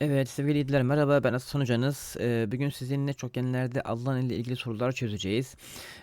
Evet sevgili izleyiciler merhaba ben Hasan Hocanız. Ee, bugün sizinle çokgenlerde alan ile ilgili sorular çözeceğiz.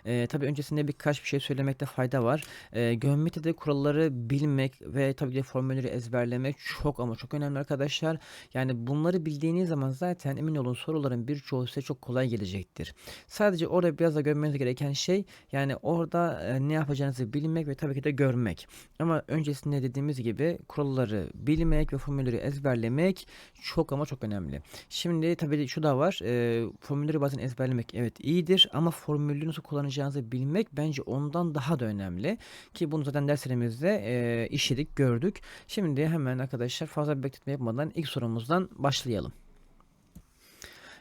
Ee, tabii öncesinde birkaç bir şey söylemekte fayda var. Ee, geometride kuralları bilmek ve tabii ki formülleri ezberlemek çok ama çok önemli arkadaşlar. Yani bunları bildiğiniz zaman zaten emin olun soruların birçoğu size çok kolay gelecektir. Sadece orada biraz da görmeniz gereken şey yani orada e, ne yapacağınızı bilmek ve tabii ki de görmek. Ama öncesinde dediğimiz gibi kuralları bilmek ve formülleri ezberlemek çok ama çok önemli. Şimdi tabii şu da var. E, formülleri bazen ezberlemek evet iyidir ama formülü nasıl kullanacağınızı bilmek bence ondan daha da önemli. Ki bunu zaten derslerimizde e, işledik, gördük. Şimdi hemen arkadaşlar fazla bekletme yapmadan ilk sorumuzdan başlayalım.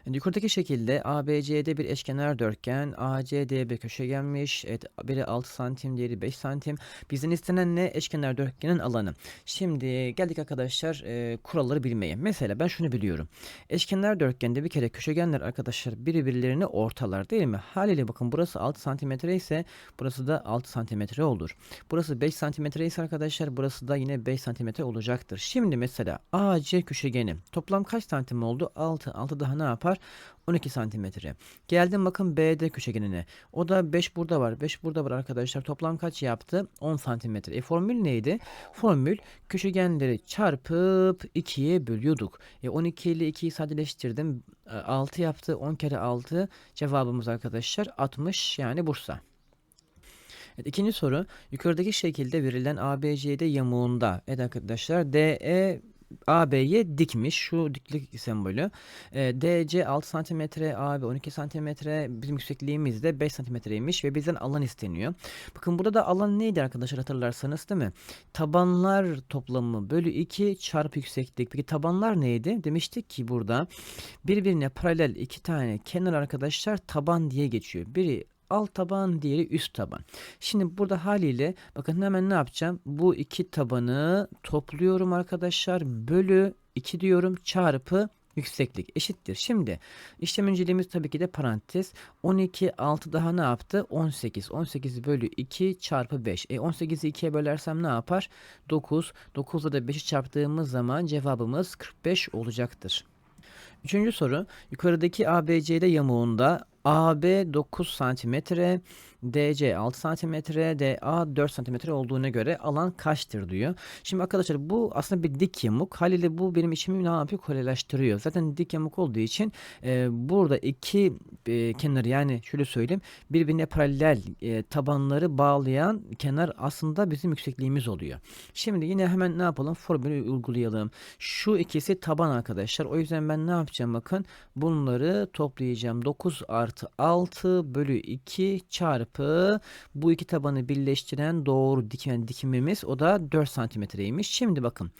Yukarıdaki şekilde ABCD bir eşkenar dörtgen, ACDB köşe gelmiş. Evet, biri 6 santim, diğeri 5 santim. Bizden istenen ne? Eşkenar dörtgenin alanı. Şimdi geldik arkadaşlar e, kuralları bilmeye. Mesela ben şunu biliyorum. Eşkenar dörtgende bir kere köşegenler arkadaşlar birbirlerini ortalar değil mi? Haliyle bakın burası 6 santimetre ise burası da 6 santimetre olur. Burası 5 santimetre ise arkadaşlar burası da yine 5 santimetre olacaktır. Şimdi mesela AC köşegeni toplam kaç santim oldu? 6. 6 daha ne yapar? 12 santimetre. Geldim bakın BD köşegenine. O da 5 burada var. 5 burada var arkadaşlar. Toplam kaç yaptı? 10 santimetre. E formül neydi? Formül köşegenleri çarpıp 2'ye bölüyorduk. E 12 ile 2'yi sadeleştirdim. E, 6 yaptı. 10 kere 6 cevabımız arkadaşlar 60 yani Bursa. Evet, ikinci soru yukarıdaki şekilde verilen ABCD yamuğunda evet arkadaşlar DE AB'ye dikmiş şu diklik sembolü. E, DC 6 cm, AB 12 cm, bizim yüksekliğimiz de 5 cm'ymiş ve bizden alan isteniyor. Bakın burada da alan neydi arkadaşlar hatırlarsanız değil mi? Tabanlar toplamı bölü 2 çarpı yükseklik. Peki tabanlar neydi? Demiştik ki burada birbirine paralel iki tane kenar arkadaşlar taban diye geçiyor. Biri alt taban diğeri üst taban. Şimdi burada haliyle bakın hemen ne yapacağım? Bu iki tabanı topluyorum arkadaşlar. Bölü 2 diyorum çarpı yükseklik eşittir. Şimdi işlem önceliğimiz tabii ki de parantez. 12 6 daha ne yaptı? 18. 18 bölü 2 çarpı 5. E 18'i 2'ye bölersem ne yapar? 9. 9'da da 5'i çarptığımız zaman cevabımız 45 olacaktır. Üçüncü soru. Yukarıdaki ABCD yamuğunda AB 9 cm, DC 6 cm, DA 4 cm olduğuna göre alan kaçtır diyor. Şimdi arkadaşlar bu aslında bir dik yamuk. Haliyle bu benim işimi ne yapıyor? Kolaylaştırıyor. Zaten dik yamuk olduğu için e, burada iki e, kenar yani şöyle söyleyeyim birbirine paralel e, tabanları bağlayan kenar aslında bizim yüksekliğimiz oluyor. Şimdi yine hemen ne yapalım? Formülü uygulayalım. Şu ikisi taban arkadaşlar. O yüzden ben ne yapacağım bakın. Bunları toplayacağım. 9 artı 6 bölü 2 çarpı bu iki tabanı birleştiren doğru dikimen dikimimiz o da 4 santimetreymiş. Şimdi bakın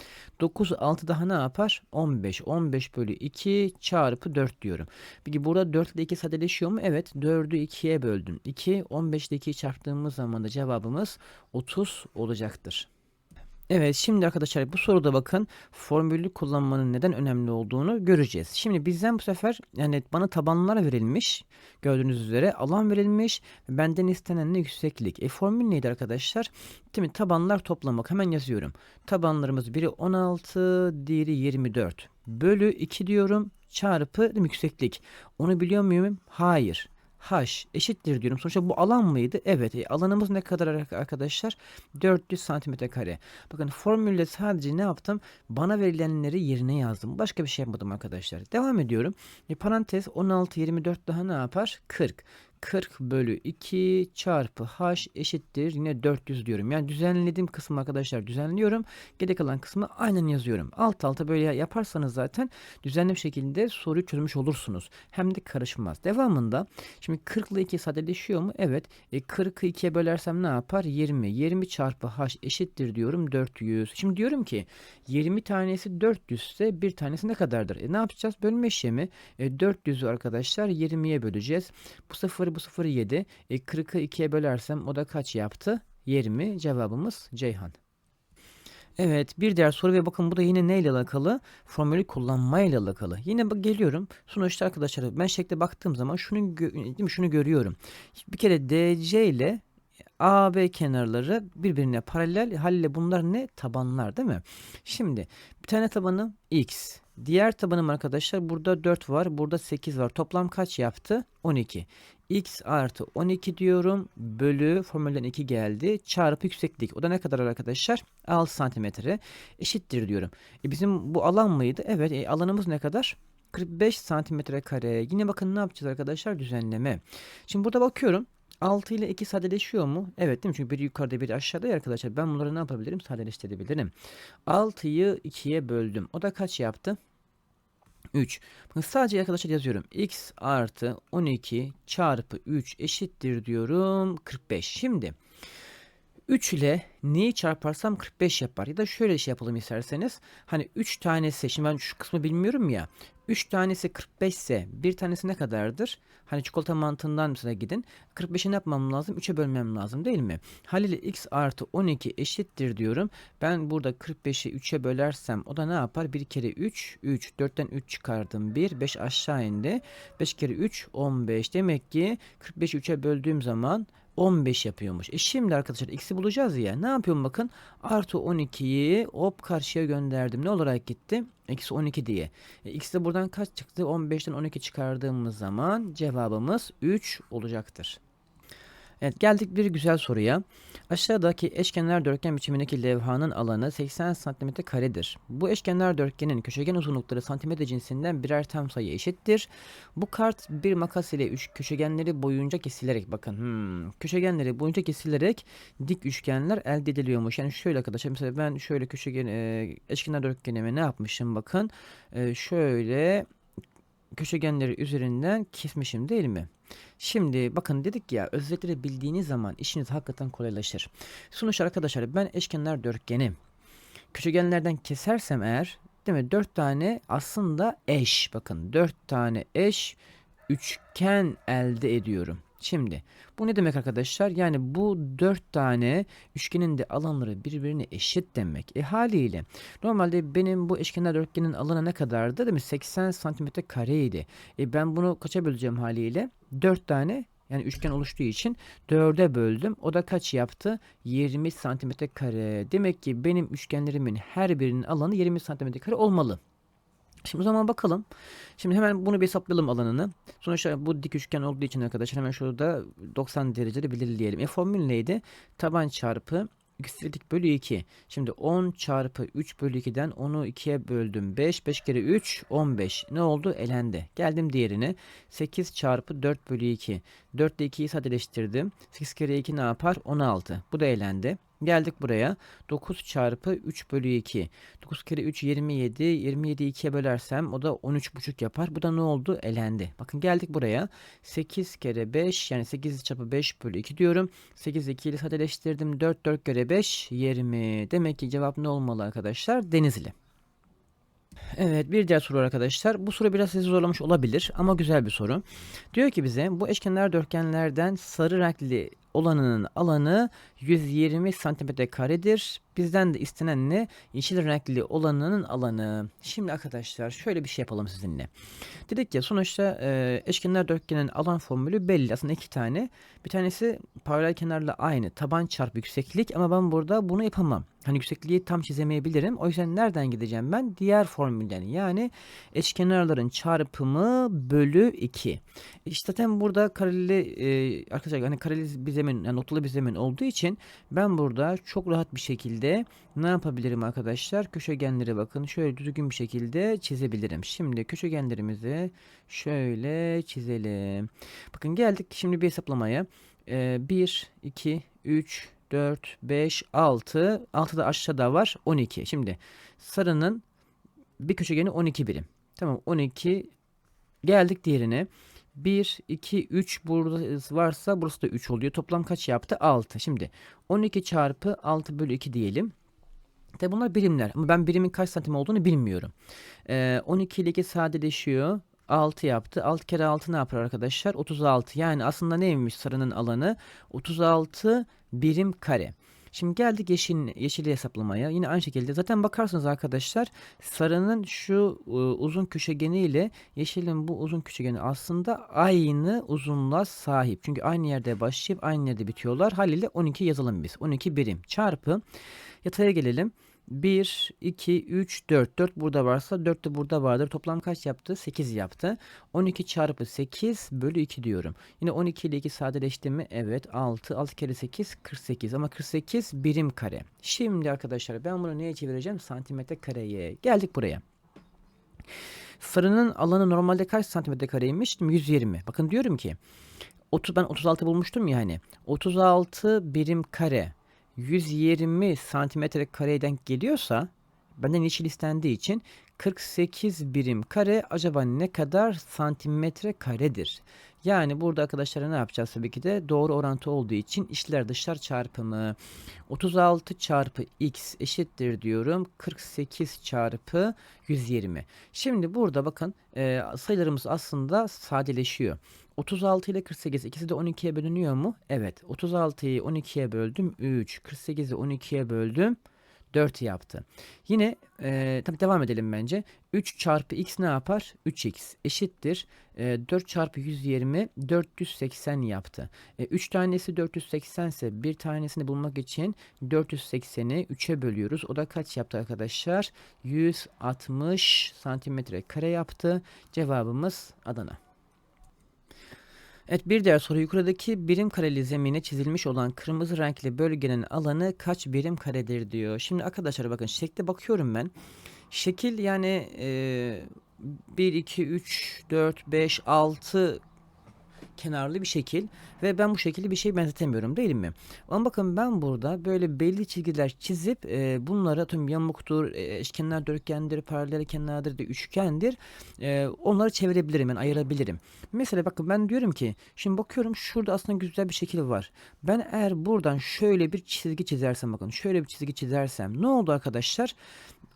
9 6 daha ne yapar? 15. 15 bölü 2 çarpı 4 diyorum. Peki burada 4 ile 2 sadeleşiyor mu? Evet. 4'ü 2'ye böldüm. 2 15 ile 2'yi çarptığımız zaman da cevabımız 30 olacaktır. Evet şimdi arkadaşlar bu soruda bakın formülü kullanmanın neden önemli olduğunu göreceğiz. Şimdi bizden bu sefer yani bana tabanlar verilmiş. Gördüğünüz üzere alan verilmiş. Benden istenen ne yükseklik. E formül neydi arkadaşlar? Mi? Tabanlar toplamak. Hemen yazıyorum. Tabanlarımız biri 16, diğeri 24. Bölü 2 diyorum. Çarpı değil mi, yükseklik. Onu biliyor muyum? Hayır h eşittir diyorum. Sonuçta bu alan mıydı? Evet. E, alanımız ne kadar arkadaşlar? 400 santimetre kare. Bakın formülde sadece ne yaptım? Bana verilenleri yerine yazdım. Başka bir şey yapmadım arkadaşlar. Devam ediyorum. E, parantez 16 24 daha ne yapar? 40. 40 bölü 2 çarpı h eşittir yine 400 diyorum. Yani düzenlediğim kısmı arkadaşlar düzenliyorum. Geri kalan kısmı aynen yazıyorum. Alt alta böyle yaparsanız zaten düzenli bir şekilde soruyu çözmüş olursunuz. Hem de karışmaz. Devamında şimdi 40 ile 2 sadeleşiyor mu? Evet. E 40'ı 2'ye bölersem ne yapar? 20. 20 çarpı h eşittir diyorum 400. Şimdi diyorum ki 20 tanesi 400 ise bir tanesi ne kadardır? E ne yapacağız? Bölme işlemi. E 400'ü arkadaşlar 20'ye böleceğiz. Bu sıfırı bu 0 7. E 40'ı 2'ye bölersem o da kaç yaptı? 20. Cevabımız Ceyhan. Evet bir diğer soru ve bakın bu da yine neyle alakalı? Formülü kullanmayla alakalı. Yine bak geliyorum. Sonuçta arkadaşlar ben şekle baktığım zaman şunu değil mi, şunu görüyorum. Bir kere DC ile AB kenarları birbirine paralel. Haliyle bunlar ne? Tabanlar değil mi? Şimdi bir tane tabanı x. Diğer tabanım arkadaşlar burada 4 var. Burada 8 var. Toplam kaç yaptı? 12. x artı 12 diyorum. Bölü formülden 2 geldi. Çarpı yükseklik. O da ne kadar arkadaşlar? 6 santimetre. Eşittir diyorum. E bizim bu alan mıydı? Evet. E alanımız ne kadar? 45 santimetre kare. Yine bakın ne yapacağız arkadaşlar? Düzenleme. Şimdi burada bakıyorum. 6 ile 2 sadeleşiyor mu? Evet değil mi? Çünkü biri yukarıda biri aşağıda ya arkadaşlar. Ben bunları ne yapabilirim? Sadeleştirebilirim. 6'yı 2'ye böldüm. O da kaç yaptı? 3. Bakın sadece arkadaşlar yazıyorum. x artı 12 çarpı 3 eşittir diyorum 45. Şimdi 3 ile neyi çarparsam 45 yapar. Ya da şöyle şey yapalım isterseniz. Hani 3 tanesi, şimdi ben şu kısmı bilmiyorum ya. 3 tanesi 45 ise bir tanesi ne kadardır? Hani çikolata mantığından mesela gidin. 45'i ne yapmam lazım? 3'e bölmem lazım değil mi? Haliyle x artı 12 eşittir diyorum. Ben burada 45'i 3'e bölersem o da ne yapar? 1 kere 3, 3. 4'ten 3 çıkardım. 1, 5 aşağı indi. 5 kere 3, 15. Demek ki 45'i 3'e böldüğüm zaman 15 yapıyormuş. E şimdi arkadaşlar x'i bulacağız ya. Ne yapıyorum bakın. Artı 12'yi hop karşıya gönderdim. Ne olarak gitti? Eksi 12 diye. E, x de buradan kaç çıktı? 15'ten 12 çıkardığımız zaman cevabımız 3 olacaktır. Evet geldik bir güzel soruya. Aşağıdaki eşkenar dörtgen biçimindeki levhanın alanı 80 cm karedir. Bu eşkenar dörtgenin köşegen uzunlukları santimetre cinsinden birer tam sayı eşittir. Bu kart bir makas ile üç köşegenleri boyunca kesilerek bakın hmm, köşegenleri boyunca kesilerek dik üçgenler elde ediliyormuş. Yani şöyle arkadaşlar mesela ben şöyle köşegen e, eşkenar dörtgenime ne yapmışım bakın e, şöyle köşegenleri üzerinden kesmişim değil mi? Şimdi bakın dedik ya özellikleri bildiğiniz zaman işiniz hakikaten kolaylaşır. Sonuç arkadaşlar ben eşkenar dörtgeni köşegenlerden kesersem eğer değil mi 4 tane aslında eş bakın 4 tane eş üçgen elde ediyorum. Şimdi bu ne demek arkadaşlar? Yani bu dört tane üçgenin de alanları birbirine eşit demek. E haliyle normalde benim bu eşkenar dörtgenin alanı ne kadardı? Mi? 80 santimetre kareydi. E ben bunu kaça böleceğim haliyle? Dört tane yani üçgen oluştuğu için 4'e böldüm. O da kaç yaptı? 20 santimetre kare. Demek ki benim üçgenlerimin her birinin alanı 20 santimetre kare olmalı. Şimdi o zaman bakalım. Şimdi hemen bunu bir hesaplayalım alanını. Sonuçta bu dik üçgen olduğu için arkadaşlar hemen şurada 90 derecede belirleyelim. E formül neydi? Taban çarpı yükseklik bölü 2. Şimdi 10 çarpı 3 bölü 2'den 10'u 2'ye böldüm. 5. 5 kere 3 15. Ne oldu? Elendi. Geldim diğerine. 8 çarpı 4 bölü 2. 4 ile 2'yi sadeleştirdim. 8 kere 2 ne yapar? 16. Bu da elendi. Geldik buraya. 9 çarpı 3 bölü 2. 9 kere 3 27. 27'yi 2'ye bölersem o da 13,5 yapar. Bu da ne oldu? Elendi. Bakın geldik buraya. 8 kere 5 yani 8 çarpı 5 bölü 2 diyorum. 8 2 ile sadeleştirdim. 4 4 kere 5 20. Demek ki cevap ne olmalı arkadaşlar? Denizli. Evet bir diğer soru arkadaşlar. Bu soru biraz sizi zorlamış olabilir ama güzel bir soru. Diyor ki bize bu eşkenar dörtgenlerden sarı renkli olanının alanı 120 santimetre karedir. Bizden de istenen ne? Yeşil renkli olanının alanı. Şimdi arkadaşlar şöyle bir şey yapalım sizinle. Dedik ya sonuçta e, eşkenar dörtgenin alan formülü belli. Aslında iki tane. Bir tanesi paralel kenarla aynı. Taban çarpı yükseklik ama ben burada bunu yapamam. Hani yüksekliği tam çizemeyebilirim. O yüzden nereden gideceğim ben? Diğer formülden. Yani eşkenarların çarpımı bölü 2. İşte zaten burada kareli e, arkadaşlar hani kareli bir zemin yani noktalı bir zemin olduğu için ben burada çok rahat bir şekilde ne yapabilirim arkadaşlar? Köşegenleri bakın şöyle düzgün bir şekilde çizebilirim. Şimdi köşegenlerimizi şöyle çizelim. Bakın geldik şimdi bir hesaplamaya. E, 1, 2, 3, 4, 5, 6. 6 da aşağıda var. 12. Şimdi sarının bir köşegeni 12 birim. Tamam 12 geldik diğerine. 1, 2, 3 burada varsa burası da 3 oluyor. Toplam kaç yaptı? 6. Şimdi 12 çarpı 6 bölü 2 diyelim. Tabi bunlar birimler ama ben birimin kaç santim olduğunu bilmiyorum. Ee, 12 ile 2 sadeleşiyor. 6 yaptı. 6 kere 6 ne yapar arkadaşlar? 36. Yani aslında neymiş sarının alanı? 36 birim kare. Şimdi geldik yeşil, yeşili hesaplamaya. Yine aynı şekilde zaten bakarsınız arkadaşlar sarının şu e, uzun köşegeni ile yeşilin bu uzun köşegeni aslında aynı uzunluğa sahip. Çünkü aynı yerde başlayıp aynı yerde bitiyorlar. Haliyle 12 yazalım biz. 12 birim çarpı yataya gelelim. 1, 2, 3, 4. 4 burada varsa 4 de burada vardır. Toplam kaç yaptı? 8 yaptı. 12 çarpı 8 bölü 2 diyorum. Yine 12 ile 2 sadeleşti mi? Evet. 6. 6 kere 8 48. Ama 48 birim kare. Şimdi arkadaşlar ben bunu neye çevireceğim? Santimetre kareye. Geldik buraya. Sarının alanı normalde kaç santimetre kareymiş? 120. Bakın diyorum ki 30, ben 36 bulmuştum ya hani. 36 birim kare 120 santimetre kareye denk geliyorsa benden yeşil istendiği için 48 birim kare acaba ne kadar santimetre karedir? Yani burada arkadaşlar ne yapacağız tabii ki de doğru orantı olduğu için içler dışlar çarpımı 36 çarpı x eşittir diyorum 48 çarpı 120. Şimdi burada bakın sayılarımız aslında sadeleşiyor. 36 ile 48 ikisi de 12'ye bölünüyor mu? Evet. 36'yı 12'ye böldüm 3. 48'i 12'ye böldüm 4 yaptı. Yine e, tabii devam edelim bence. 3 çarpı x ne yapar? 3x eşittir. E, 4 çarpı 120 480 yaptı. E, 3 tanesi 480 ise bir tanesini bulmak için 480'i 3'e bölüyoruz. O da kaç yaptı arkadaşlar? 160 santimetre kare yaptı. Cevabımız Adana. Evet bir diğer soru yukarıdaki birim kareli zemine çizilmiş olan kırmızı renkli bölgenin alanı kaç birim karedir diyor. Şimdi arkadaşlar bakın şekle bakıyorum ben. Şekil yani e, 1, 2, 3, 4, 5, 6 kenarlı bir şekil ve ben bu şekilde bir şey benzetemiyorum değil mi? Ama bakın ben burada böyle belli çizgiler çizip e, bunlara tüm yamuktur, e, eşkenar dörtgendir, paralel kenardır, üçgendir. E, onları çevirebilirim yani ayırabilirim. Mesela bakın ben diyorum ki şimdi bakıyorum şurada aslında güzel bir şekil var. Ben eğer buradan şöyle bir çizgi çizersem bakın şöyle bir çizgi çizersem ne oldu arkadaşlar?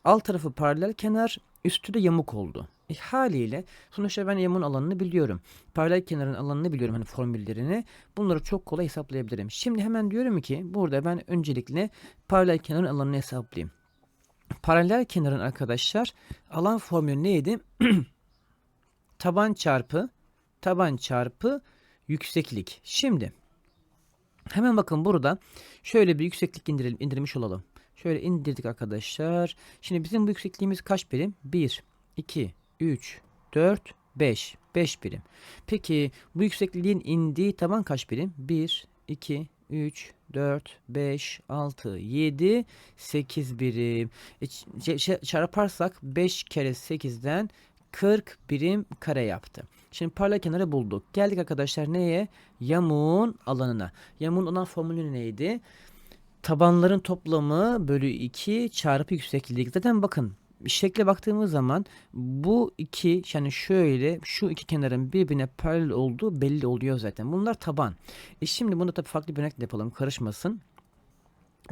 Alt tarafı paralel kenar, üstü de yamuk oldu. E, haliyle sonuçta ben yamuğun alanını biliyorum. Paralel kenarın alanını biliyorum hani formüllerini. Bunları çok kolay hesaplayabilirim. Şimdi hemen diyorum ki burada ben öncelikle paralel kenarın alanını hesaplayayım. Paralel kenarın arkadaşlar alan formülü neydi? taban çarpı taban çarpı yükseklik. Şimdi hemen bakın burada şöyle bir yükseklik indirelim, indirmiş olalım. Şöyle indirdik arkadaşlar. Şimdi bizim bu yüksekliğimiz kaç birim? 1, 2, 3, 4, 5. 5 birim. Peki bu yüksekliğin indiği taban kaç birim? 1, 2, 3, 4, 5, 6, 7, 8 birim. E, çarparsak 5 kere 8'den 40 birim kare yaptı. Şimdi paralel kenarı bulduk. Geldik arkadaşlar neye? Yamuğun alanına. Yamuğun alan formülü neydi? Tabanların toplamı bölü 2 çarpı yükseklik. Zaten bakın şekle baktığımız zaman bu iki yani şöyle şu iki kenarın birbirine paralel olduğu belli oluyor zaten. Bunlar taban. E şimdi bunu tabii farklı bir örnekle yapalım karışmasın.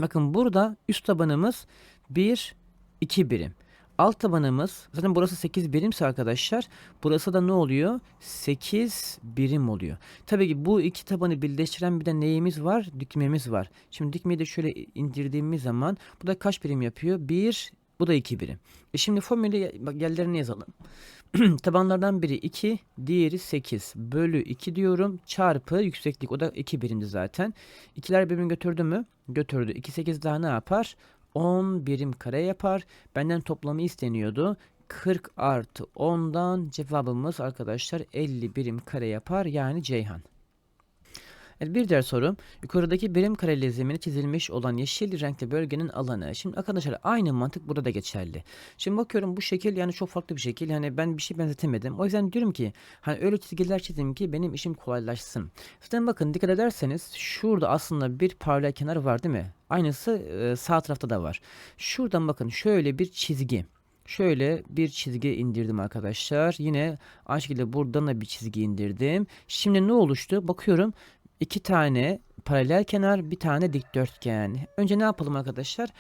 Bakın burada üst tabanımız 1 2 birim. Alt tabanımız zaten burası 8 birimse arkadaşlar burası da ne oluyor? 8 birim oluyor. Tabii ki bu iki tabanı birleştiren bir de neyimiz var? Dikmemiz var. Şimdi dikmeyi de şöyle indirdiğimiz zaman bu da kaç birim yapıyor? 1 bu da 2 birim. E şimdi formülü yerlerini yazalım. Tabanlardan biri 2, diğeri 8 bölü 2 diyorum. Çarpı yükseklik o da 2 birimdi zaten. İkiler birbirini götürdü mü? Götürdü. 2 8 daha ne yapar? 10 birim kare yapar. Benden toplamı isteniyordu. 40 artı 10'dan cevabımız arkadaşlar 50 birim kare yapar. Yani Ceyhan. Evet, bir diğer soru. Yukarıdaki birim kareli zemini çizilmiş olan yeşil renkli bölgenin alanı. Şimdi arkadaşlar aynı mantık burada da geçerli. Şimdi bakıyorum bu şekil yani çok farklı bir şekil. Yani ben bir şey benzetemedim. O yüzden diyorum ki hani öyle çizgiler çizeyim ki benim işim kolaylaşsın. Zaten bakın dikkat ederseniz şurada aslında bir paralel kenar var değil mi? Aynısı e, sağ tarafta da var. Şuradan bakın şöyle bir çizgi. Şöyle bir çizgi indirdim arkadaşlar. Yine aynı şekilde buradan da bir çizgi indirdim. Şimdi ne oluştu? Bakıyorum iki tane paralel kenar, bir tane dikdörtgen. Önce ne yapalım arkadaşlar?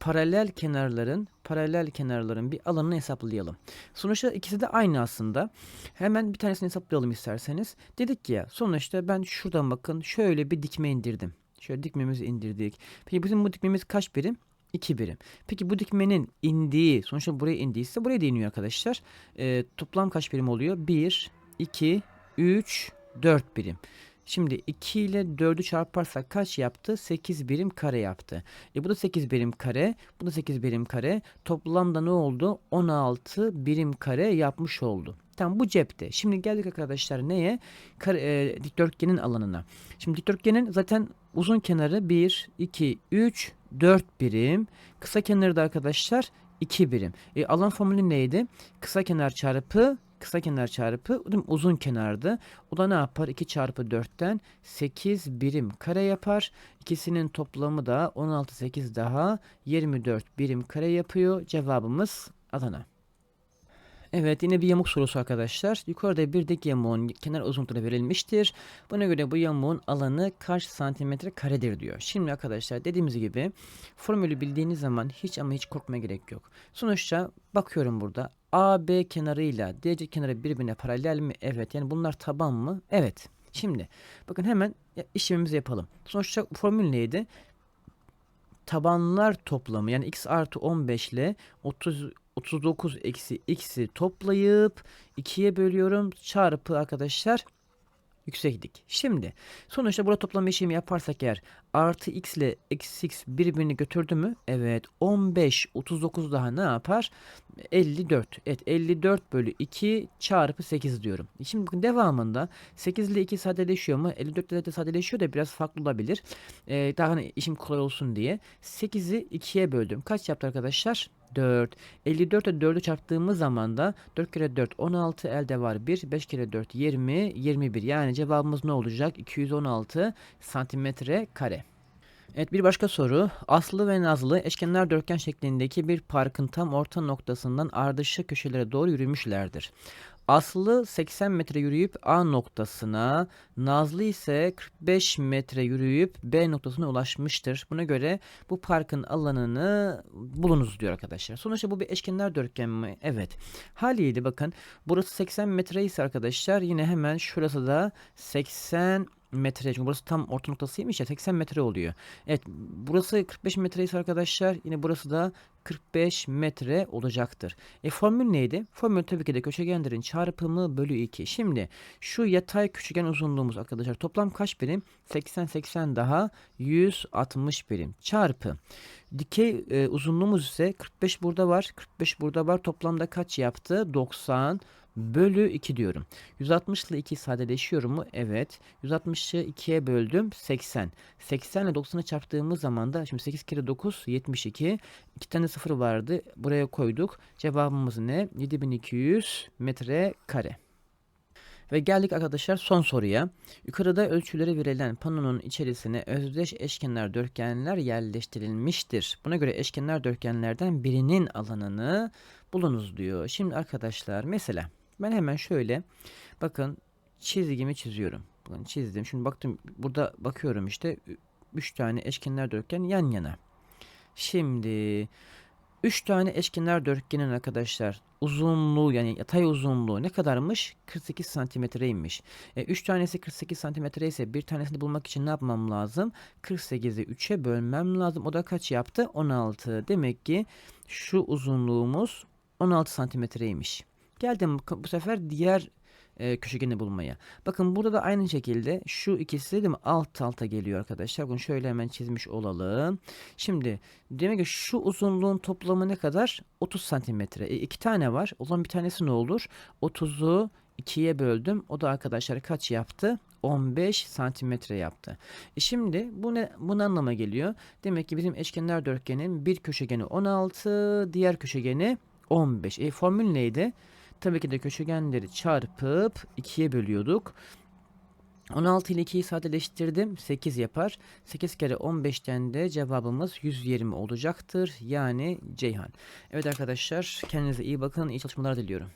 Paralel kenarların, paralel kenarların bir alanını hesaplayalım. Sonuçta ikisi de aynı aslında. Hemen bir tanesini hesaplayalım isterseniz. Dedik ki ya sonuçta ben şuradan bakın şöyle bir dikme indirdim. Şöyle dikmemizi indirdik. Peki bizim bu dikmemiz kaç birim? 2 birim. Peki bu dikmenin indiği, sonuçta buraya indiyse buraya da iniyor arkadaşlar. Ee, toplam kaç birim oluyor? 1, 2, 3, 4 birim. Şimdi 2 ile 4'ü çarparsak kaç yaptı? 8 birim kare yaptı. E bu da 8 birim kare, bu da 8 birim kare. Toplamda ne oldu? 16 birim kare yapmış oldu. Tamam bu cepte. Şimdi geldik arkadaşlar neye? Kare, e, dikdörtgenin alanına. Şimdi dikdörtgenin zaten uzun kenarı 1, 2, 3, 4 birim. Kısa kenarı da arkadaşlar 2 birim. E, alan formülü neydi? Kısa kenar çarpı kısa kenar çarpı değil mi? uzun kenardı. O da ne yapar? 2 çarpı 4'ten 8 birim kare yapar. İkisinin toplamı da 16 8 daha 24 birim kare yapıyor. Cevabımız Adana. Evet yine bir yamuk sorusu arkadaşlar. Yukarıda bir dik yamuğun kenar uzunluğu verilmiştir. Buna göre bu yamuğun alanı kaç santimetre karedir diyor. Şimdi arkadaşlar dediğimiz gibi formülü bildiğiniz zaman hiç ama hiç korkmaya gerek yok. Sonuçta bakıyorum burada AB kenarıyla DC kenarı birbirine paralel mi? Evet. Yani bunlar taban mı? Evet. Şimdi bakın hemen işlemimizi yapalım. Sonuçta formül neydi? Tabanlar toplamı yani x artı 15 ile 30 39 eksi x'i toplayıp 2'ye bölüyorum. Çarpı arkadaşlar yükseklik. Şimdi sonuçta burada toplama işlemi yaparsak eğer artı x ile eksi x birbirini götürdü mü? Evet 15 39 daha ne yapar? 54. Evet 54 bölü 2 çarpı 8 diyorum. Şimdi bakın devamında 8 ile 2 sadeleşiyor mu? 54 ile de sadeleşiyor da biraz farklı olabilir. Ee, daha hani işim kolay olsun diye. 8'i 2'ye böldüm. Kaç yaptı arkadaşlar? 4. 54 ile 4'ü çarptığımız zaman da 4 kere 4 16 elde var 1. 5 kere 4 20 21. Yani cevabımız ne olacak? 216 santimetre kare. Evet bir başka soru. Aslı ve Nazlı eşkenar dörtgen şeklindeki bir parkın tam orta noktasından ardışık köşelere doğru yürümüşlerdir. Aslı 80 metre yürüyüp A noktasına, Nazlı ise 45 metre yürüyüp B noktasına ulaşmıştır. Buna göre bu parkın alanını bulunuz diyor arkadaşlar. Sonuçta bu bir eşkenar dörtgen mi? Evet. Haliyle bakın burası 80 metre ise arkadaşlar yine hemen şurası da 80 metre. Çünkü burası tam orta noktasıymış ya 80 metre oluyor. Evet burası 45 metre ise arkadaşlar yine burası da 45 metre olacaktır. E formül neydi? Formül tabii ki de köşegenlerin çarpımı bölü 2. Şimdi şu yatay köşegen uzunluğumuz arkadaşlar toplam kaç birim? 80 80 daha 160 birim çarpı. Dikey e, uzunluğumuz ise 45 burada var. 45 burada var. Toplamda kaç yaptı? 90 bölü 2 diyorum. 160 ile 2 sadeleşiyor mu? Evet. 160'ı 2'ye böldüm. 80. 80 ile 90'ı çarptığımız zaman da şimdi 8 kere 9 72. 2 tane sıfır vardı. Buraya koyduk. Cevabımız ne? 7200 metre kare. Ve geldik arkadaşlar son soruya. Yukarıda ölçüleri verilen panonun içerisine özdeş eşkenar dörtgenler yerleştirilmiştir. Buna göre eşkenar dörtgenlerden birinin alanını bulunuz diyor. Şimdi arkadaşlar mesela ben hemen şöyle bakın çizgimi çiziyorum. Bakın çizdim. Şimdi baktım burada bakıyorum işte 3 tane eşkenar dörtgen yan yana. Şimdi 3 tane eşkenar dörtgenin arkadaşlar uzunluğu yani yatay uzunluğu ne kadarmış? 48 santimetreymiş. E, 3 tanesi 48 santimetre ise bir tanesini bulmak için ne yapmam lazım? 48'i 3'e bölmem lazım. O da kaç yaptı? 16. Demek ki şu uzunluğumuz 16 santimetreymiş. Geldim bu sefer diğer e, köşegeni bulmaya. Bakın burada da aynı şekilde şu ikisi değil mi alt alta geliyor arkadaşlar. Bunu şöyle hemen çizmiş olalım. Şimdi demek ki şu uzunluğun toplamı ne kadar? 30 santimetre. E, iki tane var. O zaman bir tanesi ne olur? 30'u 2'ye böldüm. O da arkadaşlar kaç yaptı? 15 santimetre yaptı. E şimdi bu ne, bu ne anlama geliyor? Demek ki bizim eşkenar dörtgenin bir köşegeni 16, diğer köşegeni 15. E formül neydi? Tabii ki de köşegenleri çarpıp 2'ye bölüyorduk. 16 ile 2'yi sadeleştirdim. 8 yapar. 8 kere 15'ten de cevabımız 120 olacaktır. Yani Ceyhan. Evet arkadaşlar kendinize iyi bakın. İyi çalışmalar diliyorum.